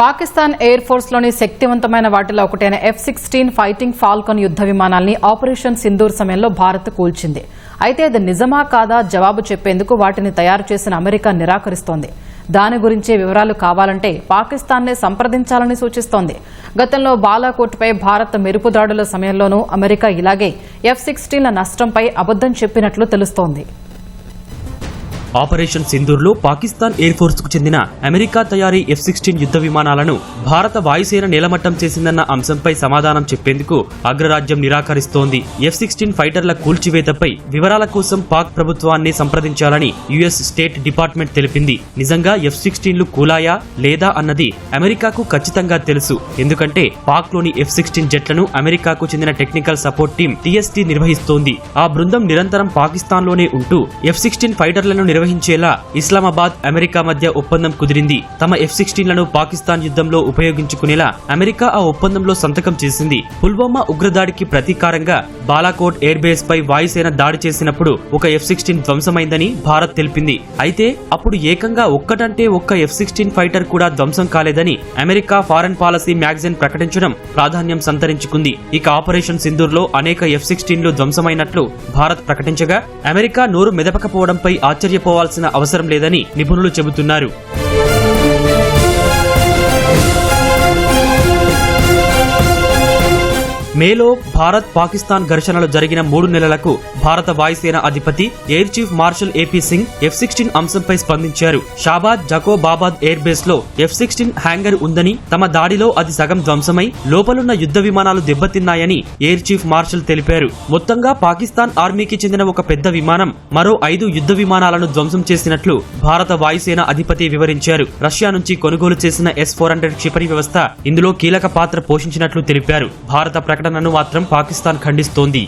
Pakistan air ఫోర్స్లోని శక్తివంతమైన వాటిలో ఒకటైన ఎఫ్ సిక్స్టీన్ ఫైటింగ్ ఫాల్కన్ యుద్ధ విమానాల్ని ఆపరేషన్ సింధూర్ సమయంలో భారత్ కూల్చింది. అయితే అది నిజమా కాదా జవాబు చెప్పేందుకు వాటిని తయారు చేసిన అమెరికా నిరాకరిస్తోంది. దాని గురించే వివరాలు కావాలంటే పాకిస్తాన్నే సంప్రదించాలని సూచిస్తోంది. గతంలో బాలాకోట్పై భారత్ మెరుపు దాడుల సమయంలోనూ అమెరికా ఇలాగే ఎఫ్ సిక్స్టీన్ల నష్టంపై అబద్దం చెప్పినట్లు తెలుస్తోంది. ఆపరేషన్ సింధూర్లో పాకిస్తాన్ ఎయిర్ ఫోర్స్కు చెందిన అమెరికా తయారీ ఎఫ్ సిక్స్టీన్ యుద్ధ విమానాలను భారత వాయుసేన నేలమట్టం చేసిందన్న అంశంపై సమాధానం చెప్పేందుకు అగ్రరాజ్యం నిరాకరిస్తోంది. ఎఫ్ సిక్స్టీన్ ఫైటర్ల కూల్చివేతపై వివరాల కోసం పాక్ ప్రభుత్వాన్ని సంప్రదించాలని యుఎస్ స్టేట్ డిపార్ట్మెంట్ తెలిపింది. నిజంగా ఎఫ్ సిక్స్టీన్లు కూలాయా లేదా అన్నది అమెరికాకు ఖచ్చితంగా తెలుసు. ఎందుకంటే పాక్లోని ఎఫ్ సిక్స్టీన్ జెట్లను అమెరికాకు చెందిన టెక్నికల్ సపోర్ట్ టీం టీఎస్టీ నిర్వహిస్తోంది. ఆ బృందం నిరంతరం పాకిస్తాన్లోనే ఉంటూ ఎఫ్ సిక్స్టీన్ ఫైటర్లను నిర్వహించేలా ఇస్లామాబాద్ అమెరికా మధ్య ఒప్పందం కుదిరింది. తమ ఎఫ్ సిక్స్టీన్లను పాకిస్తాన్ యుద్ధంలో ఉపయోగించుకునేలా అమెరికా ఆ ఒప్పందంలో సంతకం చేసింది. పుల్వామా ఉగ్రదాడికి ప్రతీకారంగా బాలాకోట్ ఎయిర్ బేస్ పై వాయుసేన దాడి చేసినప్పుడు ఒక ఎఫ్ సిక్స్టీన్ ధ్వంసమైందని భారత్ తెలిపింది. అయితే అప్పుడు ఏకంగా ఒక్కటంటే ఒక్క ఎఫ్ సిక్స్టీన్ ఫైటర్ కూడా ధ్వంసం కాలేదని అమెరికా ఫారెన్ పాలసీ మ్యాగజైన్ ప్రకటించడం ప్రాధాన్యం సంతరించుకుంది. ఇక ఆపరేషన్ సింధూర్లో అనేక ఎఫ్ సిక్స్టీన్లు ధ్వంసమైనట్లు భారత్ ప్రకటించగా అమెరికా నోరు మెదపకపోవడంపై ఆశ్చర్యపోవాల్సిన అవసరం లేదని నిపుణులు చెబుతున్నారు. మేలో భారత్ పాకిస్తాన్ ఘర్షణలు జరిగిన మూడు నెలలకు భారత వాయుసేన అధిపతి air chief marshal AP Singh F sixteen అంశంపై స్పందించారు. షాబాద్ జకోబాబాద్ ఎయిర్ బేస్లో ఎఫ్ సిక్స్టీన్ హ్యాంగర్ ఉందని తమ దాడిలో అది సగం ధ్వంసమై లోపలున్న యుద్ధ విమానాలు దెబ్బతిన్నాయని ఎయిర్ చీఫ్ మార్షల్ తెలిపారు. మొత్తంగా పాకిస్తాన్ ఆర్మీకి చెందిన ఒక పెద్ద విమానం మరో ఐదు యుద్ధ విమానాలను ధ్వంసం చేసినట్లు భారత వాయుసేన అధిపతి వివరించారు. రష్యా నుంచి కొనుగోలు చేసిన ఎస్ ఫోర్ హండ్రెడ్ క్షిపణి వ్యవస్థ ఇందులో కీలక పాత్ర పోషించినట్లు తెలిపారు. భారత ప్రకటన ప్రకటనను మాత్రం పాకిస్తాన్ ఖండిస్తోంది.